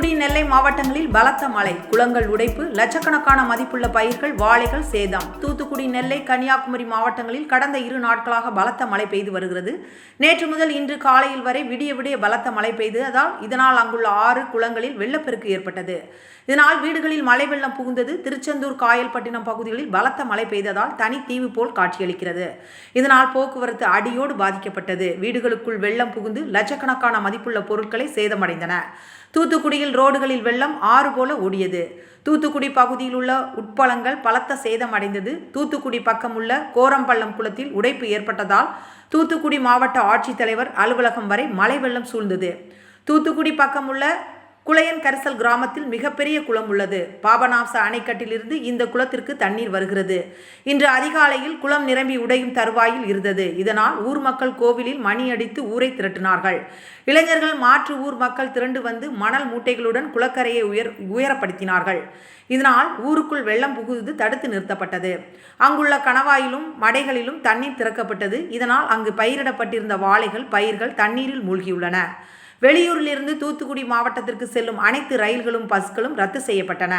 தூத்துக்குடி நெல்லை மாவட்டங்களில் பலத்த மழை குளங்கள் உடைப்பு லட்சக்கணக்கான மதிப்புள்ள பயிர்கள் வாழைகள் சேதம். தூத்துக்குடி நெல்லை கன்னியாகுமரி மாவட்டங்களில் கடந்த இரு நாட்களாக பலத்த மழை பெய்து வருகிறது. நேற்று முதல் இன்று காலையில் வரை விடிய விடிய பலத்த மழை பெய்ததால் இதனால் அங்குள்ள ஆறு குளங்களில் வெள்ளப்பெருக்கு ஏற்பட்டது. இதனால் வீடுகளில் மழை வெள்ளம் புகுந்தது. திருச்செந்தூர் காயல்பட்டினம் பகுதிகளில் பலத்த மழை பெய்ததால் தனி தீவு போல் காட்சியளிக்கிறது. இதனால் போக்குவரத்து அடியோடு பாதிக்கப்பட்டது. வீடுகளுக்குள் வெள்ளம் புகுந்து லட்சக்கணக்கான மதிப்புள்ள பொருட்களை சேதமடைந்தன. தூத்துக்குடியில் ரோடுகளில் வெள்ளம் ஆறு போல ஓடியது. தூத்துக்குடி பகுதியில் உள்ள உட்பலங்கள் பலத்த சேதமடைந்தது தூத்துக்குடி பக்கம் உள்ள கோரம்பள்ளம் குளத்தில் உடைப்பு ஏற்பட்டதால் தூத்துக்குடி மாவட்ட ஆட்சித்தலைவர் அலுவலகம் வரை மழை வெள்ளம் சூழ்ந்தது. தூத்துக்குடி பக்கம் உள்ள குளையன் கரிசல் கிராமத்தில் மிகப்பெரிய குளம் உள்ளது. பாபநாச அணைக்கட்டிலிருந்து இந்த குளத்திற்கு தண்ணீர் வருகிறது. இன்று அதிகாலையில் குளம் நிரம்பி உடையும் தருவாயில் இருந்தது. இதனால் ஊர் மக்கள் கோவிலில் மணி அடித்து ஊரை திரட்டினார்கள். இளைஞர்கள் மாற்று ஊர் மக்கள் திரண்டு வந்து மணல் மூட்டைகளுடன் குளக்கரையை உயர் உயரப்படுத்தினார்கள். இதனால் ஊருக்குள் வெள்ளம் புகுந்து தடுத்து நிறுத்தப்பட்டது. அங்குள்ள கணவாயிலும் மடைகளிலும் தண்ணீர் திறக்கப்பட்டது. இதனால் அங்கு பயிரிடப்பட்டிருந்த வாழைகள் பயிர்கள் தண்ணீரில் மூழ்கியுள்ளன. வெளியூரிலிருந்து தூத்துக்குடி மாவட்டத்திற்கு செல்லும் அனைத்து ரயில்களும் பஸ்களும் ரத்து செய்யப்பட்டன.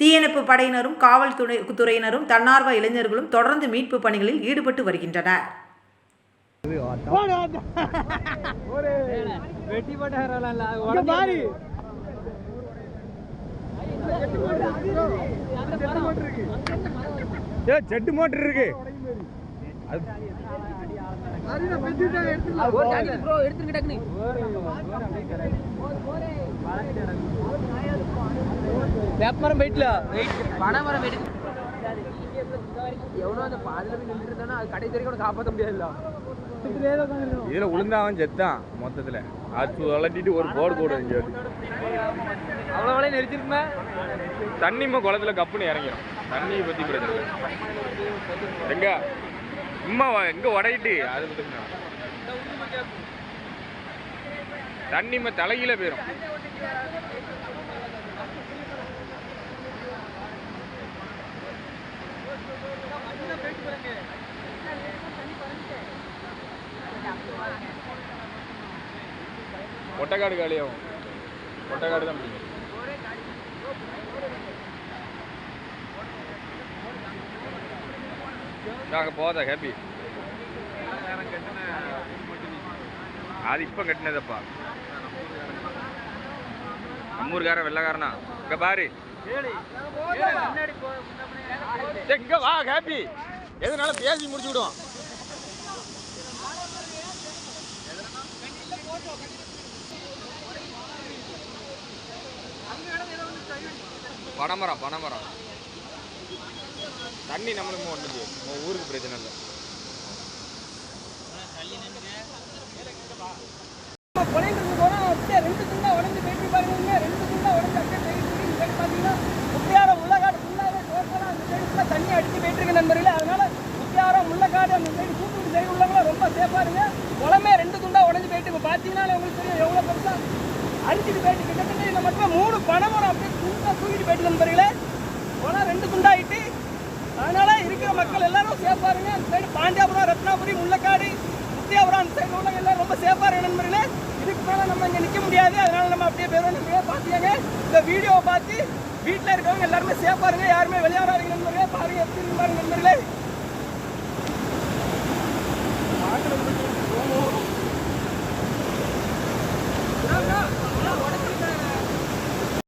தீயணைப்பு படையினரும் காவல்துறை துறையினரும் தன்னார்வ இளைஞர்களும் தொடர்ந்து மீட்பு பணிகளில் ஈடுபட்டு வருகின்றனர். ஜெட் மோட்டர் இருக்கு. அது ப்ரோ எடுத்துருங்க டக்குனு வேப்பமரம் போயிட்டல. பனைமரம் போயிட்டு எவ்வளோ அந்த பாதியில் போய் நின்றுட்டு இருந்தானோ அது கடைசி வரைக்கும் கூட காப்பாற்ற முடியாதுல்ல இதுல உளுந்தாவன் செத்தான் மொத்தத்துல. அது வளர்த்திட்டு ஒரு போர்டு போடு இங்க. அவ்வளோ வேலையை நெரிச்சிருக்குமே தண்ணிமா குளத்துல கப்புன்னு இறங்கிடும் தண்ணியை பத்தி பிரச்சனை எங்க? இம்மா எங்கே எங்க உடையிட்டு அது பத்தி என்ன? தலைகீழ போயிடும் ஒட்டக்காடு காலியாகும். ஒட்டக்காடு தான் பிடிக்கும். நாங்கள் போதா ஹாப்பி அது இப்போ கட்டினதப்பா. நம்மூர்காரன் வெள்ளக்காரனா? இங்க பாரு. டேய், வா ஹாப்பி எதனால பேசி முடிச்சு விடுவோம். பனைமரம் பனைமரம். தண்ணி நம்மளுக்கு ஒன்றுது ஊருக்கு பிரச்சனை இல்லை. குறையிலிருந்து போனால் அப்படியே ரெண்டு துண்டா உடஞ்சு போயிட்டு பாருங்க. ரெண்டு துண்டா உடஞ்சி அப்படியே போயிட்டு இருக்கு இந்த சைடு பார்த்தீங்கன்னா முத்தியாரம் முள்ளக்காடு ஃபுல்லாகவே டோட்டலாக அந்த சைடு ஃபுல்லாக தண்ணி அடிச்சு போயிட்டு இருக்கு நண்பர்களே. அதனால முத்தியாரம் முள்ளக்காடு அந்த சைடு தூத்துக்குடி சைடு உள்ளவங்களும் ரொம்ப சேஃபாக இருங்க. குளமே ரெண்டு துண்டா உடஞ்சு போயிட்டு இப்போ பார்த்தீங்கன்னா உங்களுக்கு தெரியும் எவ்வளோ பெருசாக அடிச்சுட்டு போயிட்டு கிட்டத்தட்ட இந்த மட்டும் மூணு பனைமரம் அப்படியே துண்டா தூக்கிட்டு போயிட்டு நண்பர்களே. குளம் ரெண்டு துண்டாயிட்டு அதனால இருக்கிற மக்கள் எல்லாரும் சேஃபாக இருங்க. அந்த சைடு பாண்டியாபுரம் ரத்னாபுரி முள்ளக்காடு முத்தியாபுரம் அந்த சைடு உள்ள எல்லாரும் ரொம்ப சேஃபாக இருங்க நண்பர்களே. இதுக்கு மேலே நம்ம இங்கே நிற்க முடியாது. அதனால நம்ம அப்படியே பேரும் நண்பர்களே பார்த்துக்கங்க. இந்த வீடியோவை பார்த்து வீட்டில் இருக்கவங்க எல்லாருமே சேஃபாக இருங்க. யாருமே விளையாடாதீங்க நண்பர்களே. பாருங்க எப்படி பாருங்க நண்பர்களே.